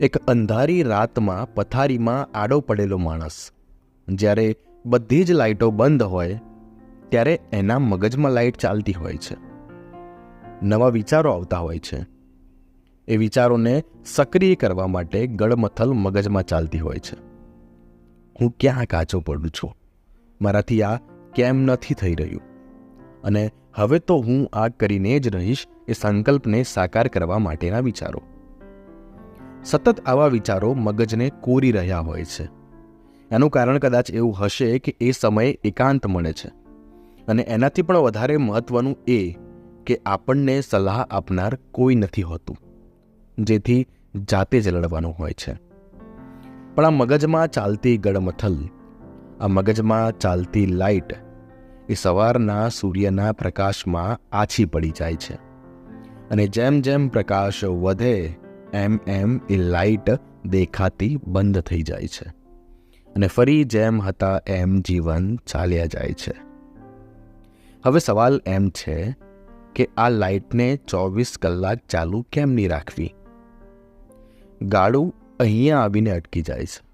એક અંધારી રાતમાં પથારીમાં આડો પડેલો માણસ. જ્યારે બધી જ લાઇટો બંધ હોય, ત્યારે એના મગજમાં લાઇટ ચાલતી હોય છે. નવા વિચારો આવતા હોય છે. એ વિચારોને સક્રિય કરવા માટે ગળમથલ મગજમાં ચાલતી હોય છે. હું ક્યાં કાચો પડું છું. મારાથી આ કેમ નથી થઈ રહ્યું? અને હવે તો હું આ કરીને જ રહીશ એ સંકલ્પને સાકાર કરવા માટેના વિચારો. સતત આવા વિચારો મગજને કોરી રહ્યા હોય છે. એનું કારણ કદાચ એવું હશે કે એ સમયે એકાંત મળે છે. અને એનાથી પણ વધારે મહત્વનું એ કે આપણને સલાહ આપનાર કોઈ નથી હોતું, જેથી જાતે જ લડવાનું હોય છે. પણ આ મગજમાં ચાલતી ગડમથલ આ મગજમાં ચાલતી લાઇટ એ સવારના સૂર્યના પ્રકાશમાં આછી પડી જાય છે. અને જેમ જેમ પ્રકાશ વધે એમ એમ એ લાઇટ દેખાતી બંધ થઈ જાય છે. અને ફરી જેમ હતા એમ જીવન ચાલ્યા જાય છે. હવે સવાલ એમ છે કે આ લાઇટને ચોવીસ કલાક ચાલુ કેમ નહીં રાખવી? ગાડું અહીંયા આવીને અટકી જાય છે.